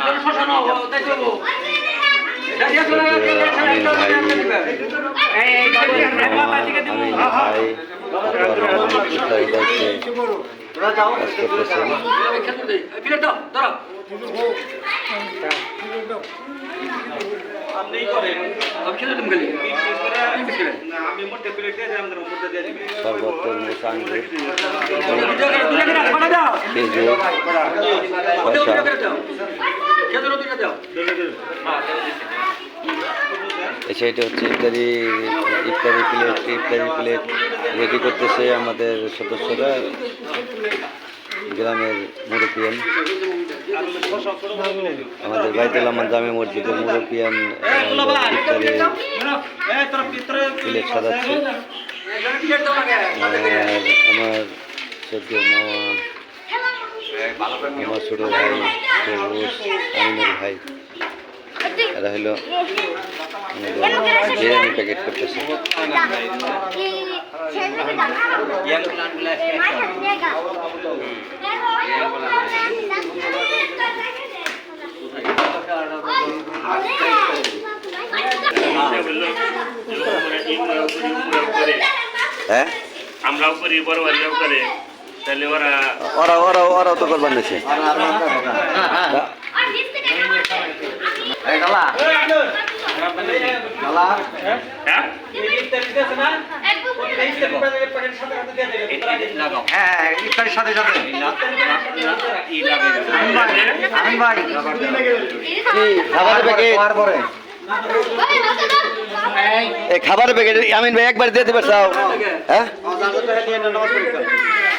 আমিন ভাই উৎসাহিত কাজ করতেছেন শরবত তরমুজ আঙ্গুর খেজুর শসা আচ্ছা এটা হচ্ছে ইত্যাদি ইত্যাদি প্লেট ইফতারি প্লেট রেডি করতেছে আমাদের সদস্যরা গ্রামের মুরব্বিয়ান। আমাদের বাইতুল রহমান জামে মসজিদের মুরব্বিয়ান প্লেট সাজাচ্ছে। আর আমার সদ্য মামা আমার ছোটো ভাই সবুজ আমিনুর ভাই। এরা হলো বিরিয়ানি প্যাকেট করতেছে। হ্যাঁ? আমরাও করি বড় বাড়িও করে ওরা ওরা ওরাও তো করবার নিছে হ্যাঁ হ্যাঁ ভাই প্যাকেট আমিন ভাই একবার দিয়ে দেবে চাও। হ্যাঁ?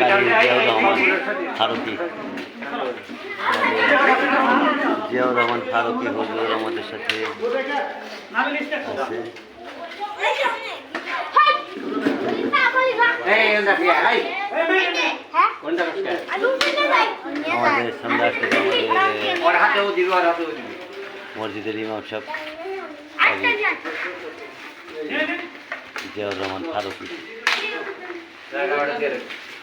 কাজী জিয়াউর রহমান ফারুকি। আমাদের জিয়াউর রহমান ফারুকি হুজুর আমাদের সাথে আছে। আমাদের সামনে আসতে আমাদের মসজিদের ইমাম সাহেব। জিয়াউর রহমান ফারুকি।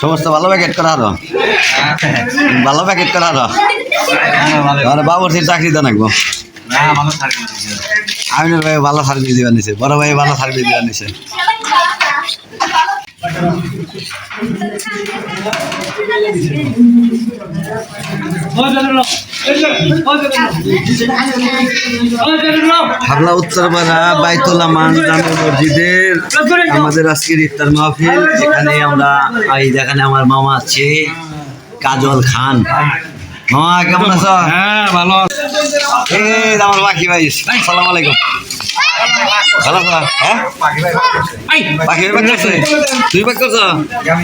সমস্ত ভালো প্যাকেট করা হলো ভালো প্যাকেট করা হলো আমার বাবুর্চির চাকরি তো নাকবো। আমিনুর ভাই ভালো সার্ভিস দিবার নিছে। বড় ভাই ভালো সার্ভিস দিবার নিছে। হাবলা উত্তরপাড়া বাইতুল আমান জামে মসজিদের আমাদের আজকের ইফতার মাহফিল। এখানে আমরা এই যেখানে আমার মামা আছে কাজল খান। মামা কেমন আছো? হ্যাঁ ভালো এই আমার বাকি ভাই সালাম আলাইকুম। ভালো হ্যাঁ? বাকি ভাই করছে তুই বাক করছ?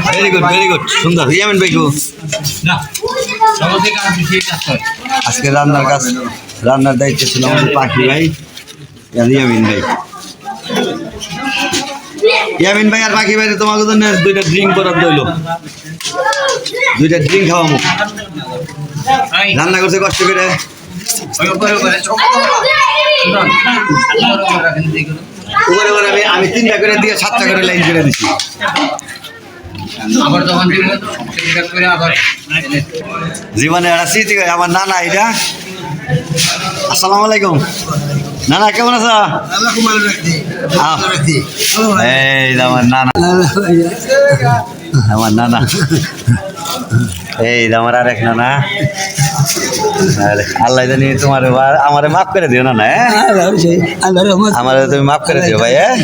ভেরি গুড ভেরি গুড সুন্দর। ইয়ামিন ভাই গো আজকে রান্নার কাজ রান্নার দায়িত্ব ছিল আমাদের পাখি ভাই ইয়ামিন ভাই। ইয়ামিন ভাই আর পাখি ভাই তোমাকে জন্য দুইটা ড্রিঙ্ক করার দইল দুইটা ড্রিঙ্ক খাওয়াবো রান্না করছে কষ্ট করে। উপরে আমি তিনটা করে দিয়ে সাতটা করে লাইন করে দিছি। জীবনে একটা স্মৃতি আমার নানা এটা। আসসালামু আলাইকুম। নানা, কেমন আছো? এই আমার নানা। আমার নানা। এই আমার আরেক নানা। আল্লাহ জানি তোমার আমার মাফ করে দিও না না হ্যাঁ? আমার তুমি মাফ করে দিও ভাই হ্যাঁ?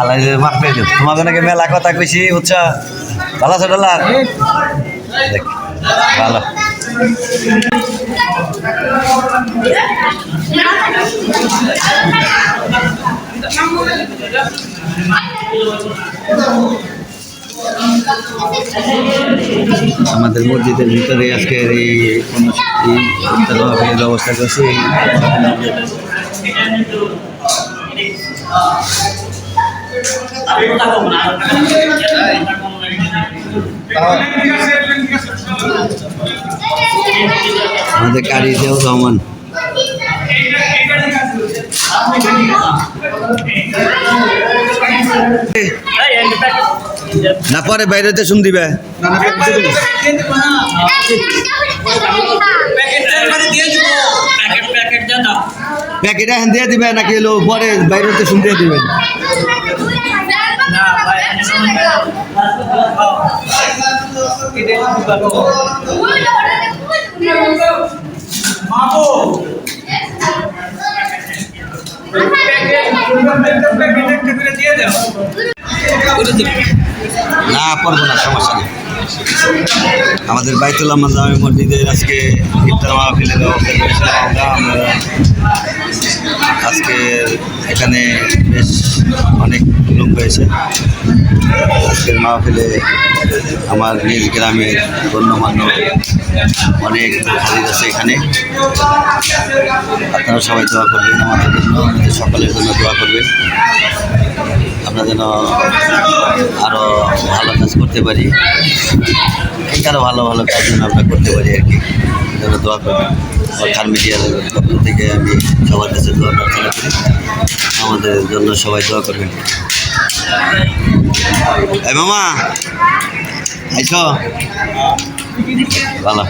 আল্লাহ মাফ করে দিও। তোমাকে নাকি মেলা কথা কইছি বুঝছ? ভালো আছো ডলার দেখ, ভালো। আমাদের মসজিদের ভিতরে আজকে এই ব্যবস্থা করছি। আমাদের কারি জিয়াউর রহমান। না, পরে বাইরেতে শুন দিবে। প্যাকেট এখন দিয়ে দিবে নাকি হলো পরে বাইরেতে শুন দিয়ে দিবেন না পারব না, সমস্যা নেই। আমাদের বাইতুল আহমদ জামি মসজিদের আজকে ইফতার মাহফিলের ব্যবস্থা করেছিলাম আমরা আজকে এখানে বেশ অনেক লোক হয়েছে মাহফিলে আমার নিজ গ্রামের গণ্যমান্য অনেক হাজির আছে এখানে। আপনারা সবাই দোয়া করবেন, আমাদের জন্য, আমাদের সকলের জন্য দোয়া করবেন। আমরা যেন আরও ভালো কাজ করতে পারি আরও ভালো ভালো কাজ যেন আমরা করতে পারি আর কি। যেন দোয়া করবেন। খান মিডিয়ার পক্ষ থেকে আমি সবার কাছে দোয়া প্রার্থনা করি। আমাদের জন্য সবাই দোয়া করবেন। মামা আইস। ভালো।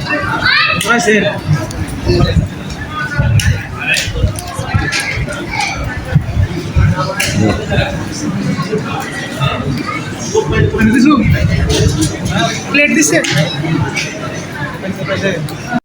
প্লেট দিছে?